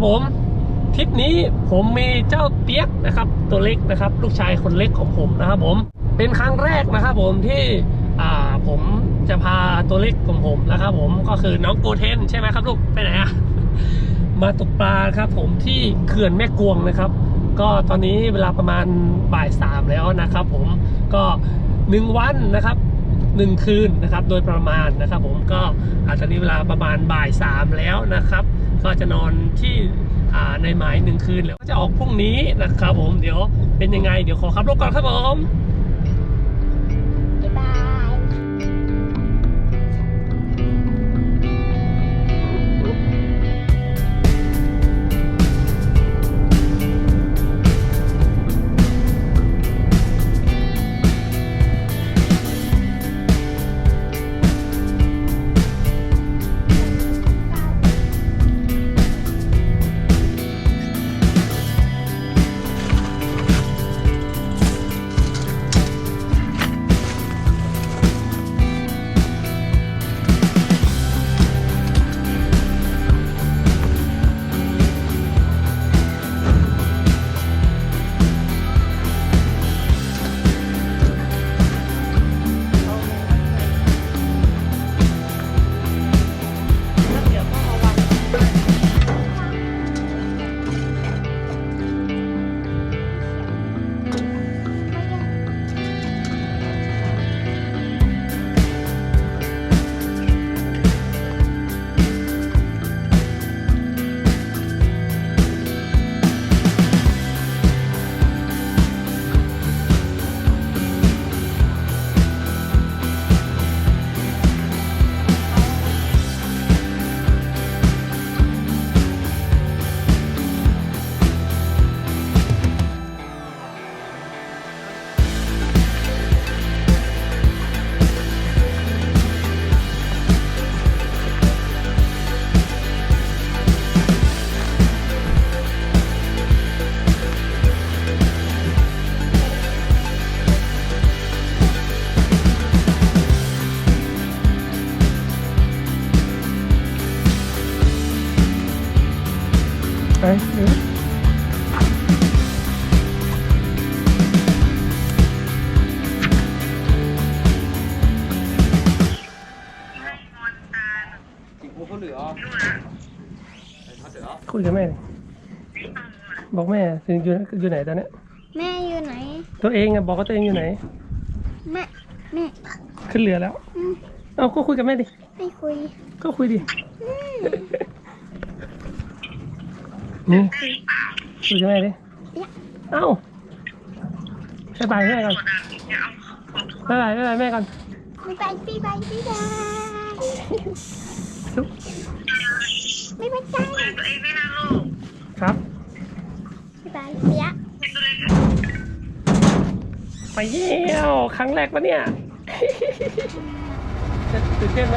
นะครับผมทริปนี้ผมมีเจ้าเปียกนะครับ ตัวเล็กนะครับ ลูกชายคนเล็กของผมนะครับผมเป็นครั้งแรกนะครับผมที่อ่าผมจะพาตัวเล็กของผมนะครับผมก็คือน้องโกเทนใช่ไหมครับลูกไปไหนอะมาตกปลาครับผมที่เขื่อนแม่กวงนะครับ ก็ตอนนี้เวลาประมาณบ่ายสามแล้วนะครับผมก็หนึ่งวันนะครับหนึ่งคืนนะครับโดยประมาณนะครับ ผมก็อาตอนนี้เวลาประมาณบ่ายสามแล้วนะครับ ก็จะนอนที่ในหมายหนึ่งคืนแล้วก็จะออกพรุ่งนี้นะครับผมเดี๋ยวเป็นยังไงเดี๋ยวขอขับรถก่อนครับผม คุยกับแม่ดิบอกแม่ถึงอยู่อยู่ไหนตอนเนี้ยแม่อยู่ไหน ตัวเองอะบอกว่าตัวเองอยู่ไหน แม่แม่ขึ้นเรือแล้ว อืมเอาก็คุยกับแม่ดิ ไม่คุยก็คุยดิอืมนี่คุยกับแม่ดิ เอ้าบ๊ายบายแม่ก่อนบ๊ายบายบ๊ายบายแม่ก่อนบ๊ายบายบ๊ายบายบ๊ายบายจุ๊บไม่เป็นใจครับบ๊ายบายเปียะไปเยี่ยว ครั้งแรกปะเนี่ย จะตื่นเต้นไหม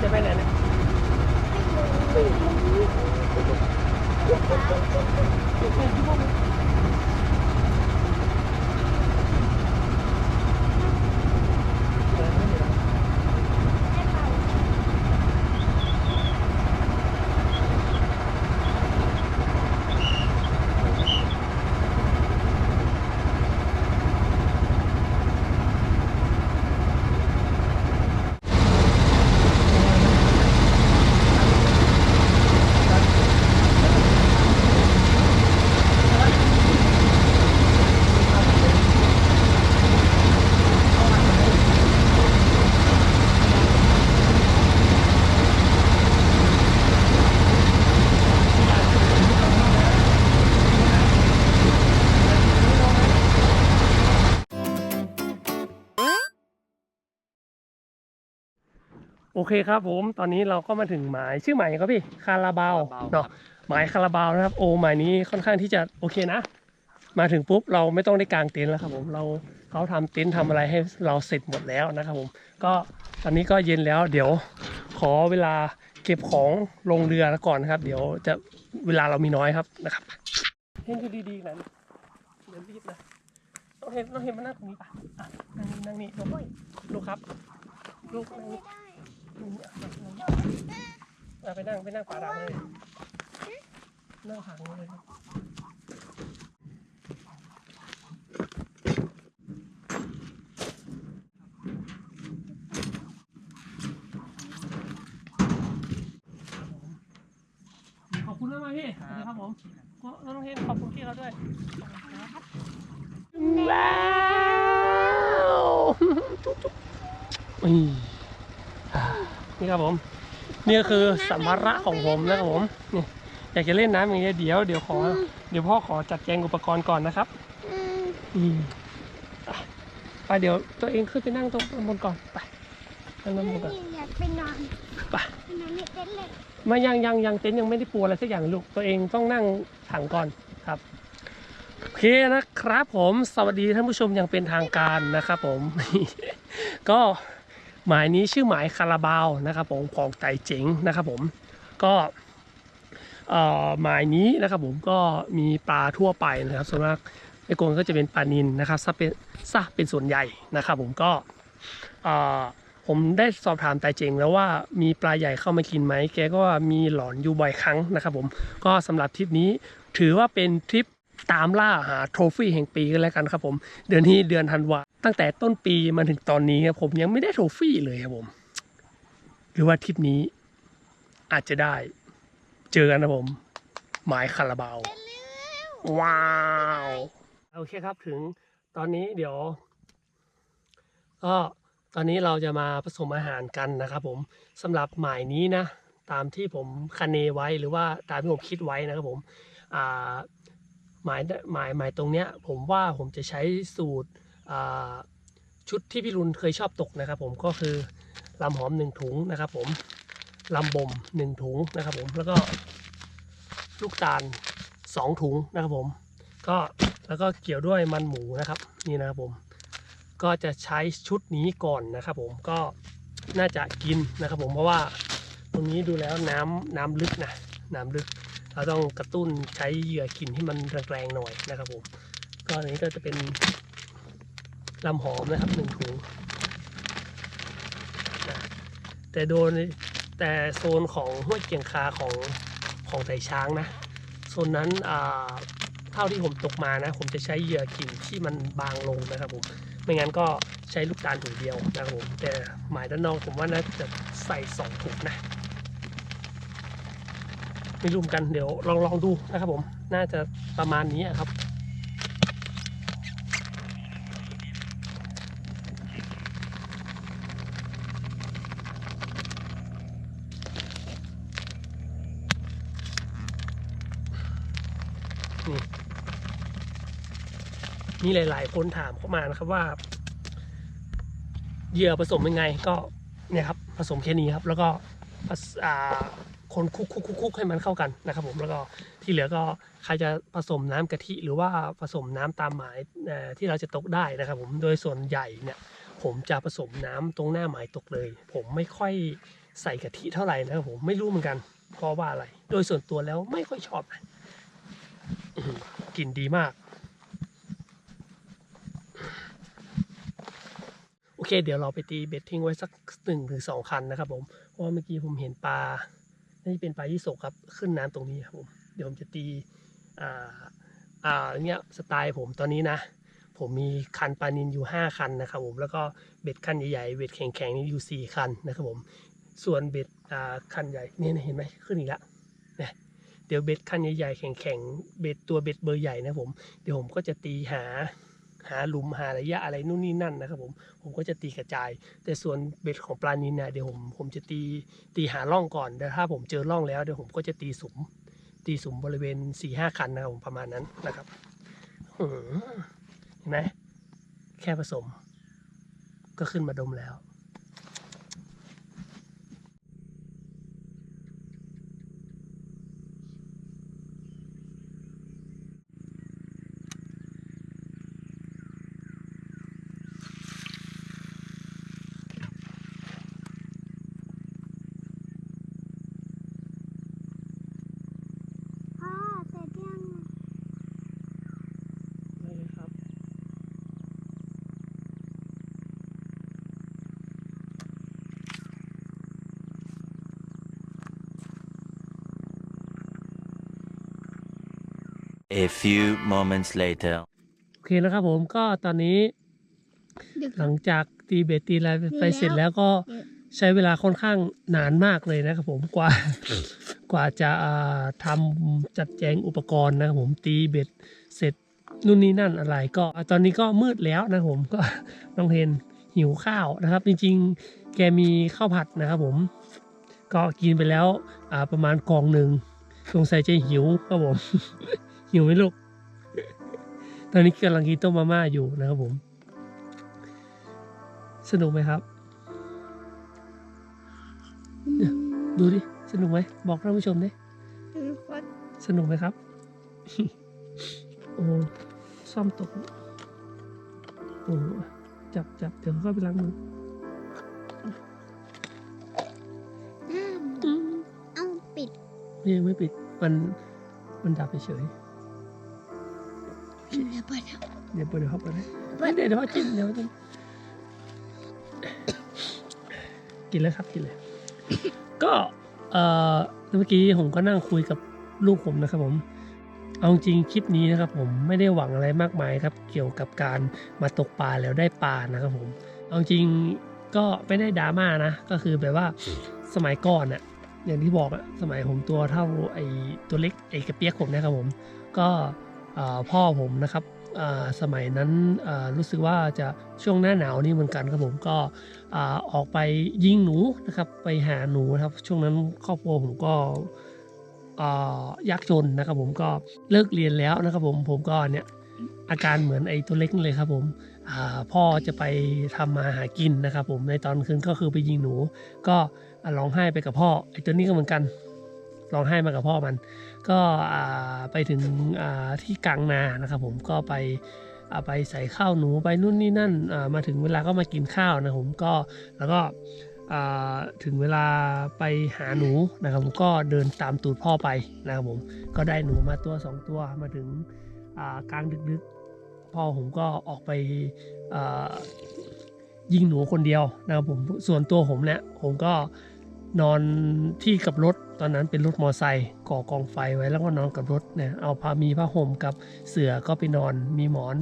จะไปไหนเนี่ยโอ เคครับผมตอนนี้เราก็มาถึงหมายชื่อหมายครับพี่คาราบาวเนาะหมายคาราบาวนะครับโอ้หมายนี้ค่อนข้างที่จะโอเคนะ มาถึงปุ๊บเราไม่ต้องได้กางเต็นท์แล้วครับผมเราเขาทำเต็นท์ทำอะไรให้เราเสร็จหมดแล้วนะครับผมก็ตอนนี้ก็เย็นแล้ว เดี๋ยวขอเวลาเก็บของลงเรือก่อนนะครับ เดี๋ยวจะเวลาเรามีน้อยครับนะครับเห็นดูดีๆนะเดี๋ยวรีบนะต้องเห็นต้องเห็นมานั่งตรงนี้ป่ะอะนั่งนี่นั่งนี่ลูกลูกครับลูกนั่งนี่ ไม่ได้นี่อะนั่งนี่อะไปนั่งไปนั่งฝาดำเลยหน้าหางเลยครับขอบคุณมากๆพี่สวัสดีครับผมก็น้องเฮนขอบคุณพี่เขาด้วยแล้วอุ๊ยอ่า นี่ครับผม นี่ก็คือสัมภาระของผมนะครับผมนี่อยากจะเล่นน้ำอย่างเงี้ยเดี๋ยวเดี๋ยวขอ เดี๋ยวพ่อขอจัดแจงอุปกรณ์ก่อนนะครับอืมอืมอะไปเดี๋ยวตัวเองขึ้นไปนั่งตรงบนก่อนไปนั่งบนก่อนอยากไปนอนไปไปนอนในเต็นท์เลยมายังยังยังเต็นท์ยังไม่ได้ปูอะไรสักอย่างลูกตัวเองต้องนั่งถังก่อนครับโอเคนะครับผมสวัสดีท่านผู้ชมอย่างเป็นทางการนะครับผม ก็ หมายนี้ชื่อหมายคาราบาวนะครับผมของไต่เจ๋งนะครับผมก็หมายนี้นะครับผมก็มีปลาทั่วไปนะครับส่วนมากในกรงก็จะเป็นปลานินนะครับซะเป็นซะเป็นส่วนใหญ่นะครับผมก็ผมได้สอบถามไต่เจงแล้วว่ามีปลาใหญ่เข้ามากินไหมแกก็ว่ามีหลอนอยู่บ่อยครั้งนะครับผมก็สำหรับทริปนี้ถือว่าเป็นทริป ตามล่าหาโทรฟี่แห่งปีกันแล้วกันครับผม เดือนนี้เดือนธันวาตั้งแต่ต้นปีมาถึงตอนนี้ครับผมยังไม่ได้โทรฟี่เลยครับผม หรือว่าทริปนี้อาจจะได้ เจอกันนะผมหมายคาราบาว ว้าวโอเคครับถึงตอนนี้เดี๋ยว ก็ตอนนี้เราจะมาผสมอาหารกันนะครับผมสำหรับหมายนี้นะ ตามที่ผมคเนไว้หรือว่าตามที่ผมคิดไว้นะครับผมอ่า หมายหมายหมายตรงเนี้ยผมว่าผมจะใช้สูตรชุดที่พี่รุนเคยชอบตกนะครับ ผมก็คือลำหอมหนึ่งถุงนะครับ ผมลำบ่มหนึ่งถุงนะครับ ผมแล้วก็ลูกตาลสองถุงนะครับผมก็แล้วก็เกี่ยวด้วยมันหมูนะครับนี่นะครับผมก็จะใช้ชุดนี้ก่อนนะครับ ผมก็น่าจะกินนะครับ ผมเพราะว่าตรงนี้ดูแล้วน้ำน้ำลึกนะน้ำลึก เราต้องกระตุ้นใช้เหยื่อกินให้มันแรงๆหน่อยนะครับผมก็อันนี้ก็จะเป็นลำหอมนะครับหนึ่งถุงแต่โดนแต่โซนของห้วยเกียงคาของของไต่ช้างนะโซนนั้นเท่าที่ผมตกมานะ ผมจะใช้เหยื่อกินที่มันบางลงนะครับผมไม่งั้นก็ใช้ลูกตาลถุงเดียวนะครับผมแต่หมายด้านนอกผมว่าน่าจะใส่สองถุงนะ ไม่รู้เหมือนกันเดี๋ยวลองลองดูนะครับผม น่าจะประมาณนี้ครับนี่มีหลาย ๆ คนถามเข้ามานะครับว่าเหยื่อผสมยังไงก็เนี่ยครับผสมแค่นี้ครับ แล้วก็อ่า คนคุกคุกคุกคุกให้มันเข้ากันนะครับผมแล้วก็ที่เหลือก็ใครจะผสมน้ำกะทิหรือว่าผสมน้ำตามหมายที่เราจะตกได้นะครับผมโดยส่วนใหญ่เนี่ยผมจะผสมน้ำตรงหน้าหมายตกเลย ผมไม่ค่อยใส่กะทิเท่าไหร่นะครับผมไม่รู้เหมือนกันเพราะว่าอะไร โดยส่วนตัวแล้วไม่ค่อยชอบนะกลิ่นดีมากโอเค เดี๋ยวเราไปตีเบ็ดทิ้งไว้สักหนึ่งถึงสองคันนะครับผม เพราะว่าเมื่อกี้ผมเห็นปลา นี่เป็นปลายี่สกครับ ขึ้นน้ำตรงนี้ครับผมเดี๋ยวผมจะตีอ่าอ่าเนี้ยสไตล์ผมตอนนี้นะ ผมมีคันปลานินอยู่ 5 คันนะครับผมแล้วก็เบ็ดคันใหญ่ๆเบ็ดแข็งๆนี่อยู่ 4 คันนะครับผมส่วนเบ็ดอ่าคันใหญ่เนี่ยเห็นไหมขึ้นอีกแล้วเนี่ยเดี๋ยวเบ็ดคันใหญ่ๆแข็งๆเบ็ดตัวเบ็ดเบอร์ใหญ่นะผมเดี๋ยวผมก็จะตีหา หาหลุมหาระยะอะไรนู่นนี่นั่นนะครับผมผมก็จะตีกระจาย แต่ส่วนเบ็ดของปลานินเนี่ยเดี๋ยวผมผมจะตีตีหาร่องก่อนแต่ถ้าผมเจอร่องแล้วเดี๋ยวผมก็จะตีสุม ตีสุมบริเวณสี่ห้าคันนะครับผมประมาณนั้นนะครับเห็นไหมแค่ผสม ก็ขึ้นมาดมแล้ว พ่อเสร็จยัง ได้เลยครับ A few moments later. โอเคนะครับผมก็ตอนนี้ดึกหลังจากตีเบตตีอะไรไปเสร็จแล้วก็เออใช้เวลาค่อนข้างนานมากเลยนะครับผมกว่ากว่าจะอ่าทำจัดแจงอุปกรณ์นะครับผมตีเบ็ดเสร็จนู่นนี่นั่นอะไรก็ตอนนี้ก็มืดแล้วนะครับผมก็น้องเทนหิวข้าวนะครับ จริงๆ แกมีข้าวผัดนะครับผม ก็กินไปแล้วอ่าประมาณกล่องหนึ่งสงสัยจะหิวครับผม หิวไหมลูก ตอนนี้กำลังกินต้มมาม่าอยู่นะครับผม สนุกไหมครับอืมดูดิ สนุกไหม บอกท่านผู้ชมดิอืมโคตรสนุกไหมครับ โอ้ซ่อมตก โอ้จับจับเดี๋ยวก็ไปล้างมือน้ำอืมเอาปิด ยังไม่ปิด มัน มันดับเฉย เดี๋ยวเปิดครับๆเดี๋ยวเปิดเดี๋ยวเขาเปิดให้เปิดเดี๋ยวเดี๋ยวเขาจิ้มเดี๋ยวเขาจิ้มกินเลยครับกินเลย ก็เอ่อเมื่อกี้ผมก็นั่งคุยกับลูกผมนะครับผม เอาจริงคลิปนี้นะครับผมไม่ได้หวังอะไรมากมายครับ เกี่ยวกับการมาตกปลาแล้วได้ปลานะครับผม เอาจริงก็ไม่ได้ดราม่านะ ก็คือแบบว่าสมัยก่อนอะอย่างที่บอกอะสมัยผมตัวเท่าไอ้ตัวเล็กไอ้กระเปียกผมนะครับผม ก็เอ่อ พ่อผมนะครับสมัยนั้นรู้สึกว่าจะช่วงหน้าหนาวนี่เหมือนกันครับผมก็ออกไปยิงหนูนะครับไปหาหนูนะครับช่วงนั้นครอบครัวผมก็ยากจนนะครับผมก็เลิกเรียนแล้วนะครับผมผมก็เนี่ยอาการเหมือนไอ้ตัวเล็กนี่เลยครับผมพ่อจะไปทำมาหากินนะครับผมในตอนคืนก็คือไปยิงหนู ก็ร้องไห้ไปกับพ่อไอ้ตัวนี้ก็เหมือนกันร้องไห้มากับพ่อมัน ก็ไปถึงที่กลางนานะครับผมก็ไปอ่าไปใส่ข้าวหนูไปนู่นนี่นั่นมาถึงเวลาก็มากินข้าวนะครับผมก็แล้วก็ถึงเวลาไปหาหนูนะครับผมก็เดินตามตูดพ่อไปนะครับผมก็ได้หนูมาตัวสองตัวมาถึงกลางดึกๆ พ่อผมก็ออกไปยิงหนูคนเดียวนะครับผมส่วนตัวผมเนี่ยผมก็นอนที่กับรถ ตอนนั้นเป็นรถมอไซค์ก่อกองไฟไว้แล้วก็นอนกับรถเนี่ยเอาผ้ามีผ้าห่มกับเสื่อก็ไปนอนมีหมอน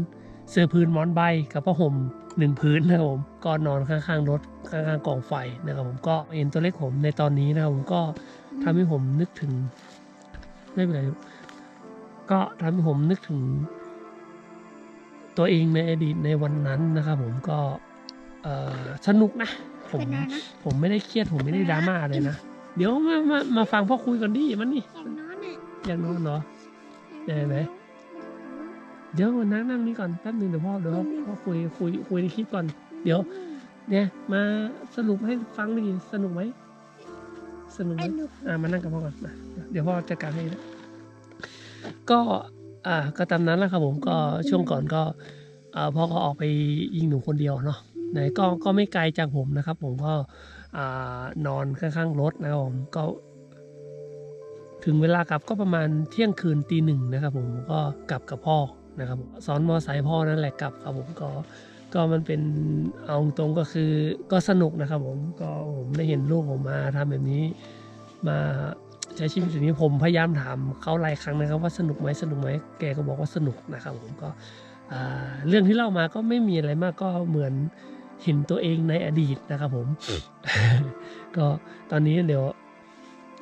เสื้อพื้นหมอนใบกับผ้าห่มหนึ่งพื้นนะครับผมก็นอนข้างๆรถข้างๆกองไฟนะครับผมก็เห็นตัวเล็กผมในตอนนี้นะครับผมก็ทำให้ผมนึกถึงไม่เป็นไรก็ทำให้ผมนึกถึง ตัวเองในอดีตในวันนั้นนะครับผมก็เอ่อสนุกนะผมเป็นไรนะผมไม่ได้เครียดผมไม่ได้ดราม่าเลยนะ เดี๋ยวมามามาฟังพ่อคุยกันดิมันนี่อย่างน้อยน่ะอยากนอนเหรอได้ไหม เดี๋ยวนั่งนั่งนี่ก่อนแป๊บหนึงเดี๋ยวพ่อเดี๋ยวพ่อพ่อคุยคุยคุยในคลิปก่อน เดี๋ยว เนี่ยมาสรุปให้ฟังดิสนุกไหมสนุกไหมไอ้หนุกอ่ามานั่งกับพ่อก่อนมาเดี๋ยวพ่อจัดการให้นะก็อ่าก็ตามนั้นแหละครับผมก็ช่วงก่อนก็อ่าพ่อก็ออกไปยิงหนูคนเดียวเนาะไหนก็ก็ไม่ไกลจากผมนะครับ ผมก็ อนอนข้างๆรถนะครับผมก็ ถึงเวลากลับก็ประมาณเที่ยงคืนตีหนึ่งนะครับผมก็กลับกับพ่อนะครับผมซ้อนมอไซค์พ่อนั่นแหละกลับครับผมก็ก็มันเป็นเอาตรงก็คือก็สนุกนะครับผมก็ผมได้เห็นลูกผมมาทำแบบนี้ มาใช้ชีวิตแบบนี้ผมพยายามถามเขาหลายครั้งนะครับ ว่าสนุกไหมสนุกไหมแกก็บอกว่าสนุกนะครับผมก็เรื่องที่เล่ามาก็ไม่มีอะไรมากก็เหมือน เห็นตัวเองในอดีตนะครับผม ก็ตอนนี้เดี๋ยว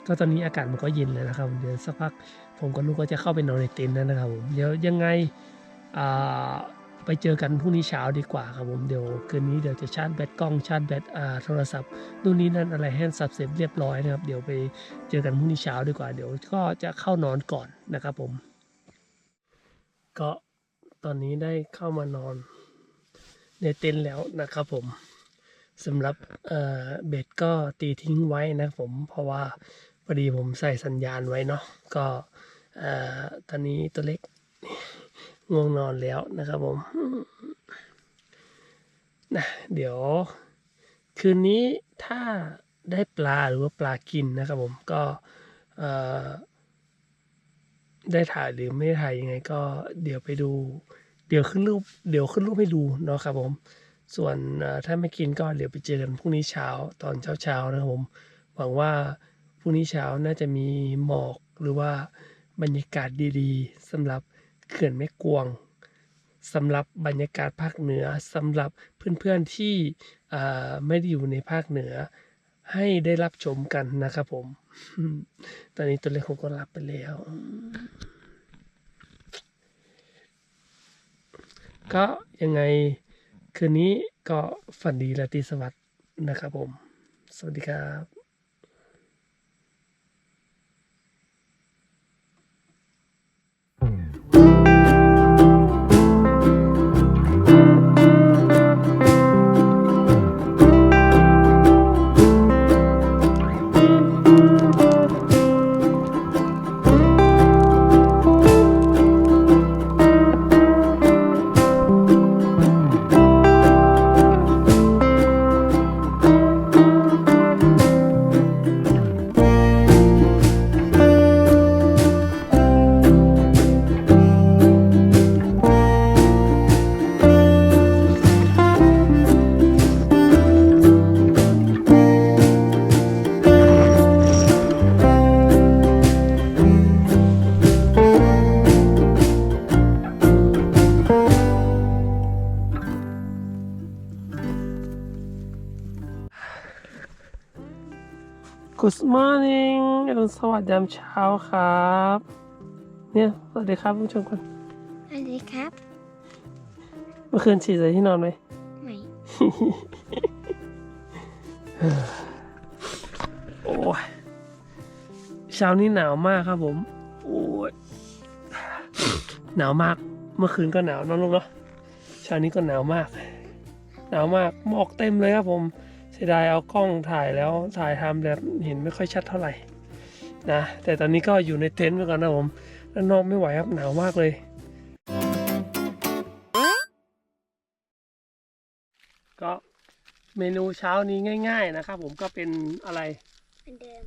ก็ตอนนี้อากาศมันก็เย็นเลยนะครับ เดี๋ยวสักพักผมกับลูกก็จะเข้าไปนอนในเต็นท์แล้วนะครับผมเดี๋ยวยังไงอ่าไปเจอกันพรุ่งนี้เช้าดีกว่าครับผมเดี๋ยวคืนนี้เดี๋ยวจะชาร์จแบตกล้องชาร์จแบตอ่าโทรศัพท์นู่นนี่นั่นอะไรให้สับเสร็จเรียบร้อยนะครับ เดี๋ยวไปเจอกันพรุ่งนี้เช้าดีกว่า เดี๋ยวก็จะเข้านอนก่อนนะครับผม ก็ตอนนี้ได้เข้ามานอน ในเต็นท์แล้วนะครับผมสำหรับเบ็ดก็ตีทิ้งไว้นะผมเพราะว่าพอดีผมใส่สัญญาณไว้เนาะก็ตอนนี้ตัวเล็กง่วงนอนแล้วนะครับผมนะเดี๋ยว คืนนี้ถ้าได้ปลาหรือว่าปลากินนะครับผมก็ได้ถ่ายหรือไม่ได้ถ่ายยังไงก็เดี๋ยวไปดู เดี๋ยวขึ้นรูปเดี๋ยวขึ้นรูปให้ดูเนาะครับผม ส่วนถ้าไม่กินก็เดี๋ยวไปเจอกันพรุ่งนี้เช้าตอนเช้าๆนะครับผม หวังว่าพรุ่งนี้เช้าน่าจะมีหมอกหรือว่าบรรยากาศดีๆสำหรับเขื่อนแม่กวงสำหรับบรรยากาศภาคเหนือสำหรับเพื่อนๆที่ไม่ได้อยู่ในภาคเหนือ ให้ได้รับชมกันนะครับผม ตอนนี้ตัวเลขผมก็รับไปแล้ว ก็ยังไงคืนนี้ก็ฝันดีและตีสวัสดิ์นะครับผม สวัสดีครับ Good morning อรุณสวัสดิ์ยามเช้าครับ เนี่ยสวัสดีครับผู้ชมกันสวัสดีครับ เมื่อคืนฉี่ใส่ที่นอนไหมไม่ โอ้ยเช้านี้หนาวมากครับผม โอ้ยหนาวมาก เมื่อคืนก็หนาวเนอะลูกเนาะเช้านี้ก็หนาวมาก หนาวมากหมอกเต็มเลยครับผมเสียดายเอากล้องถ่ายแล้วถ่ายทำแบบเห็นไม่ค่อยชัดเท่าไหร่นะแต่ตอนนี้ก็อยู่ในเต็นท์ไปก่อนนะผมด้านนอกไม่ไหวครับหนาวมากเลยก็เมนูเช้านี้ง่าย ๆนะครับ ผมก็เป็นอะไรเหมือนเดิม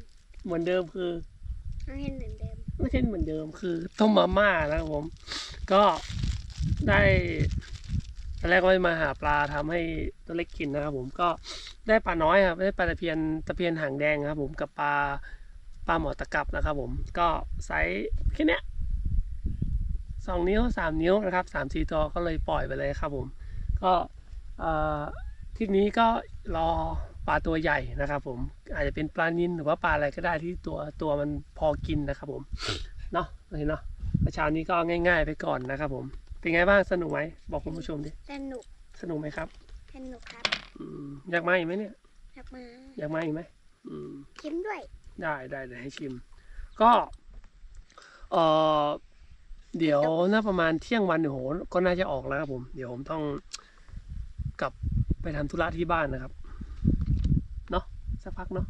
เหมือนเดิมคือต้องเห็นเหมือนเดิมไม่ใช่เหมือนเดิมคือต้มมาม่านะครับผม ก็ได้ ตอนแรกก็มาหาปลาทำให้ตัวเล็กกินนะครับผมก็ได้ปลาน้อยครับได้ปลาตะเพียนตะเพียนหางแดงครับ ผมกับปลาปลาหมอตะกับนะครับ ผมก็ไซส์แค่นี้สองนิ้วสามนิ้วนะครับสามสี่ตัวก็เลยปล่อยไปเลยครับผม ก็ทริปนี้ก็รอปลาตัวใหญ่นะครับผมอาจจะเป็นปลานินหรือว่าปลาอะไรก็ได้ที่ตัวตัวมันพอกินนะครับผมเนาะเห็นเนาะเช้านี้ก็ง่าย ๆ ไปก่อนนะครับผม เป็นไงบ้างสนุกไหมบอกคุณผู้ชมดิสนุกสนุกไหมครับสนุกครับอืมอยากมาอีกไหมเนี่ยอยากมาอยากมาอีกไหมอืมชิมด้วย ได้ได้เดี๋ยวให้ชิม ก็เออเดี๋ยวน่าประมาณเที่ยงวันเนี่ยโหก็น่าจะออกแล้วครับผม เดี๋ยวผมต้องกลับไปทำธุระที่บ้านนะครับเนาะสักพักเนาะ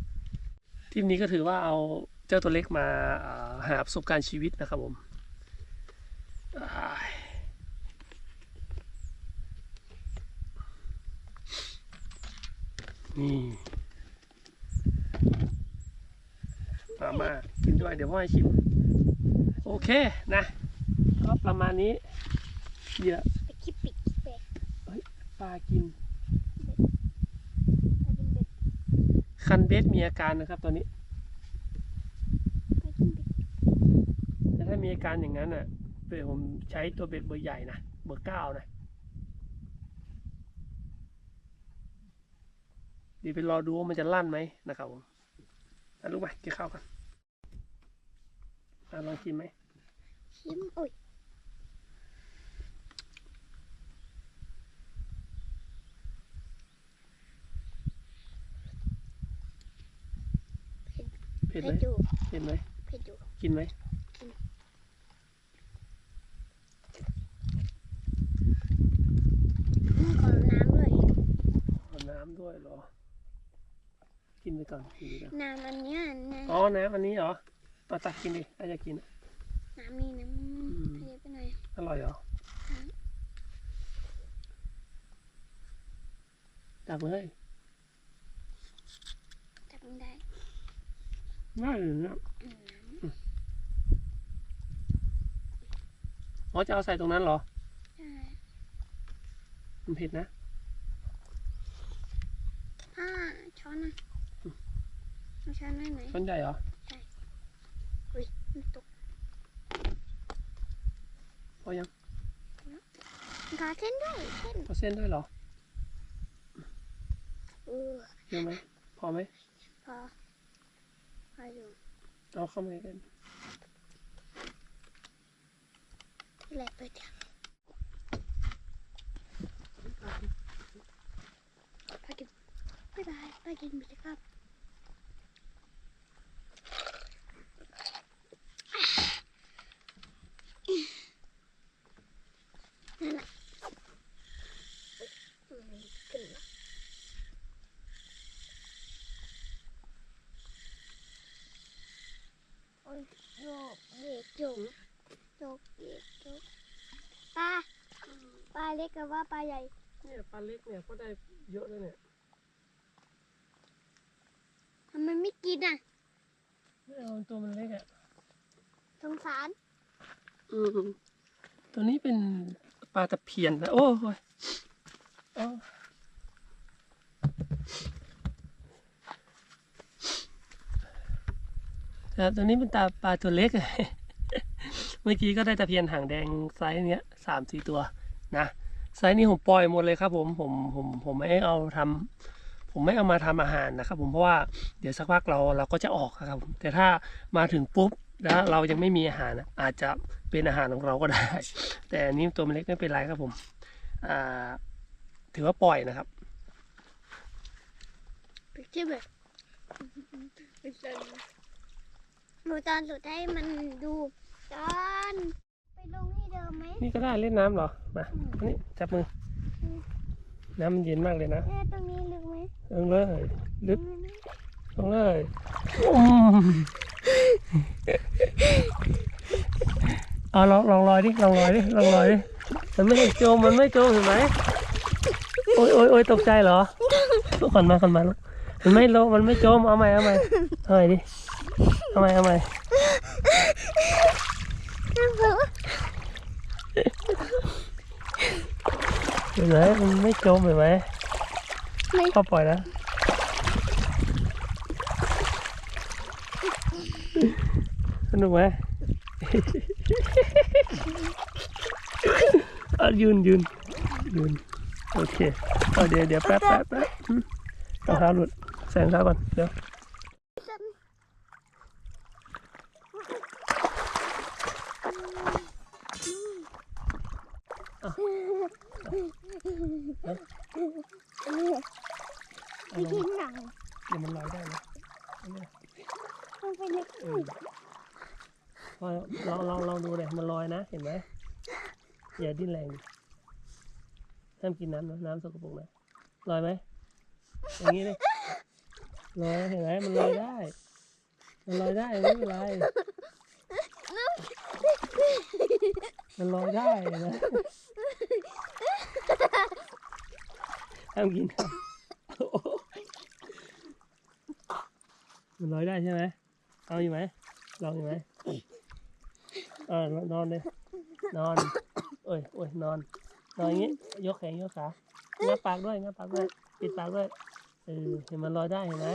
ทริปนี้ก็ถือว่าเอาเจ้าตัวเล็กมาอ่าหาประสบการณ์ชีวิตนะครับผม นี่มามากินด้วยเดี๋ยวพ่อให้ชิม โอเคนะ ก็ประมาณนี้เหยื่อไปคิดปิคิดเบ็ดปลากิน คันเบสมีอาการนะครับตอนนี้ แต่ถ้ามีอาการอย่างนั้นอะเดี๋ยวผมใช้ตัวเบ็ดเบอร์ใหญ่นะ เบอร์เก้านะ เดี๋ยวไปรอดูว่ามันจะลั่นไหมนะครับผมอะลูกไปกินข้าวกันอะลองกินไหมชิมโอ้ยเผ็ดเผ็ไหมดอยู่เผ็ดไหมเผ็ดอยู่กินไหมอืมขอน้ำด้วยเอาน้ำด้วยเหรอ กินไปก่อนกินไปก่อนน้ำอันเนี้ยนะอ๋อน้ำอันนี้เหรอมาตักกินดิถ้าจะกินอะ น้ำนี่น้ำมทะเลไปหน่อยอร่อยเหรอตักเลยจับไม่ได้ง่ายเลยนะอืมอ๋อจะเอาใส่ตรงนั้นเหรอใช่มันเผ็ดนะ อ่าช้อนนะ เอาช้อนได้ไหมช้อนใหญ่เหรออุ้ยมันตกพอยังขาเส้นด้วยเส้นพอเส้นด้วยเหรอเออเยอะไหมพอไหมพอพออยู่เอาเข้ามากันที่ไหนไปจ้ะไปกินบ๊ายบายไปกินมิตรครับ นั่นแหละอืมขึ้นละโอ้ยโยกเยกโยกโยกเยกโยกปลาปลาเล็ กกับว่าปลาใหญ่ เนี่ยปลาเล็กเนี่ยก็ได้เยอะแล้วเนี่ยทำไมไม่กินอะไม่เอาตัวมันเล็กอะสงสาร อืมตัวนี้เป็นปลาตะเพียนนะโอ้ยเอาครับตัวนี้เป็นตาปลาตัวเล็ก เมื่อกี้ก็ได้ตะเพียนหางแดงไซส์เนี้ยสามสี่ตัวนะ ไซส์นี้ผมปล่อยหมดเลยครับผมผมผมผมไม่เอาทำผมไม่เอามาทำอาหารนะครับ ผมเพราะว่าเดี๋ยวสักพักเราเราก็จะออกครับผมแต่ถ้ามาถึงปุ๊บแล้วเรายังไม่มีอาหารนะอาจจะเป็นอาหารของเราก็ได้ แต่อันนี้ตัวมันเล็กไม่เป็นไรครับผมอ่าถือว่าปล่อยนะครับไปชิมเลยหนูตอนสุดให้มันดูตอนไปลงที่ เดิมไหมนี่ก็ได้เล่นน้ำเหรอ มาอันนี้จับมือ น้ำมันเย็นมากเลยนะ แม่ตรงนี้ลึกไหมลงเลย ลึกลงเลยอืมเอาลองลองลอยดิ ลองลอยดิ ลองลอยดิ มันไม่จม มันไม่จมเห็นไหมโอ้ยโอ้ยโอ้ยตกใจเหรอลูกขอนมาขอนมาลูกมันไม่ลงมันไม่จม เอาใหม่เอาใหม่เอาใหม่ดิ เอาใหม่เอาใหม่เห็นไหมมันไม่จมเห็นไหมไม่พ่อปล่อยนะสนุกไหมเอายืนยืนยืนโอเคเอาเดี๋ยวเดี๋ยวแป๊บแป๊บแป๊บรองเท้าหลุดแสงเท้าก่อนเดี๋ยว เอาลงกินหนังเดี๋ยวมันลอยได้นะอันเนี้ยมันเป็นเล็กเอลองลองลองดูเลยมันลอยนะ เห็นไหมอย่าดิ้นแรงห้ามกินน้ำนะน้ำสกปรกนะลอยไหมอย่างนี้เลยลอยเห็นไหมมันลอยได้ มันลอยได้ไม่เป็นไรมันลอยได้นะ ห้ามกินมันลอยได้ใช่ไหมเอาอยู่ไหมลองอยู่ไหมเออนอนเลยนอนโอ้ยโอ้ยนอนนอนอย่างงี้ยกแขนยกขางับปากด้วยงับปากด้วยปิดปากด้วยเออเห็นมันลอยได้เห็นไหม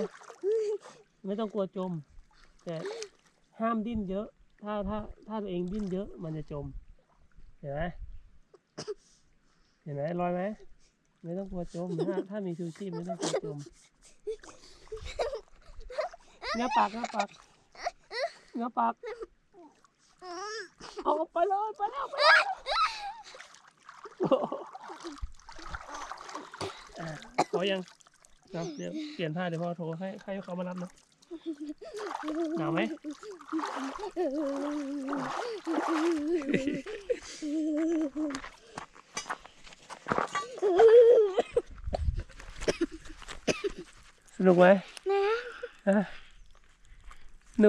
ไม่ต้องกลัวจม แต่ห้ามดิ้นเยอะ ถ้าถ้าถ้าตัวเองดิ้นเยอะมันจะจม เห็นไหมเห็นไหมลอยไหม ไม่ต้องกลัวจมถ้าถ้ามีชูชีพไม่ต้องกลัวจมงับปากงับปากงับปากเอาไปเลยไปแล้วไปแล้วอะพอยังเนะเดี๋ยวเปลี่ยนผ้าเดี๋ยวพ่อโทรให้ให้เขามารับนะหนาวไหม สนุกไหมนะฮะสนุ